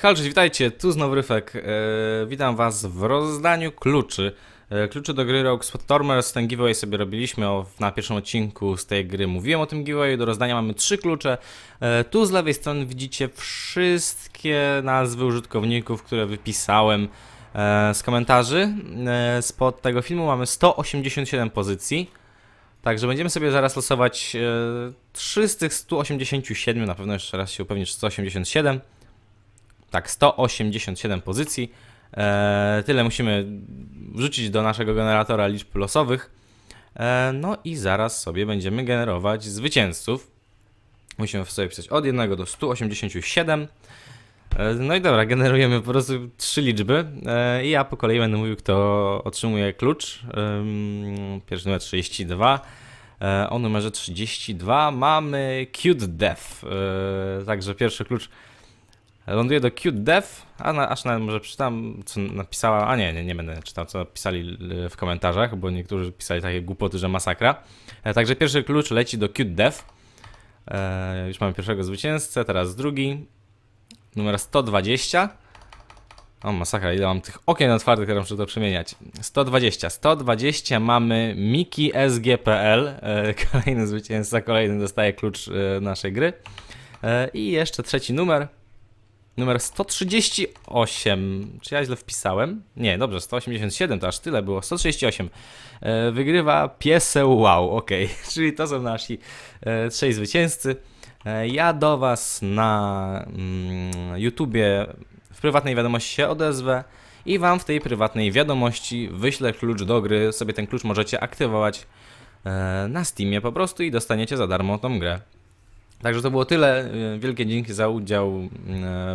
Halo, witajcie, tu znowu Ryfek. E, witam was w rozdaniu kluczy. E, kluczy do gry Rogue Stormers. Ten giveaway sobie robiliśmy o, na pierwszym odcinku z tej gry. Mówiłem o tym giveawayu. Do rozdania mamy trzy klucze. E, tu z lewej strony widzicie wszystkie nazwy użytkowników, które wypisałem e, z komentarzy. E, spod tego filmu mamy 187 pozycji. Także będziemy sobie zaraz losować e, 3 z tych 187, na pewno jeszcze raz się upewnić, 187. Tak, 187 pozycji. E, tyle musimy wrzucić do naszego generatora liczb losowych. E, no i zaraz sobie będziemy generować zwycięzców. Musimy sobie pisać od 1 do 187. E, no i dobra, generujemy po prostu trzy liczby i ja po kolei będę mówił, kto otrzymuje klucz. Pierwszy numer 32. E, O numerze 32 mamy Cute Death. Także pierwszy klucz ląduje do Cute Death, a na, aż nawet może przeczytam, co napisała. A nie, nie, nie będę czytał, co napisali e, w komentarzach, bo niektórzy pisali takie głupoty, że masakra. E, Także pierwszy klucz leci do Cute Death. E, Już mamy pierwszego zwycięzcę, teraz drugi. Numer 120. O, masakra, ile mam tych okien otwartych, które muszę to przemieniać. 120. 120 mamy Miki SGPL. Kolejny zwycięzca, kolejny dostaje klucz e, naszej gry. I jeszcze trzeci numer. Numer 138. Czy ja źle wpisałem? Nie, dobrze, 187 to aż tyle było. 138. E, wygrywa pieseł wow, ok. Czyli to są nasi e, trzej zwycięzcy. E, ja do Was na mm, YouTubie w prywatnej wiadomości się odezwę i Wam w tej prywatnej wiadomości wyślę klucz do gry. Sobie ten klucz możecie aktywować na Steamie po prostu i dostaniecie za darmo tą grę. Także to było tyle. E, Wielkie dzięki za udział e,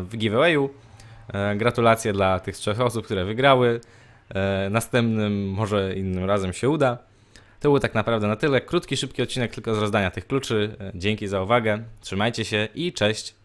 w giveawayu. E, Gratulacje dla tych trzech osób, które wygrały. Następnym, może innym razem się uda. To było tak naprawdę na tyle. Krótki, szybki odcinek tylko z rozdania tych kluczy. Dzięki za uwagę. Trzymajcie się i cześć.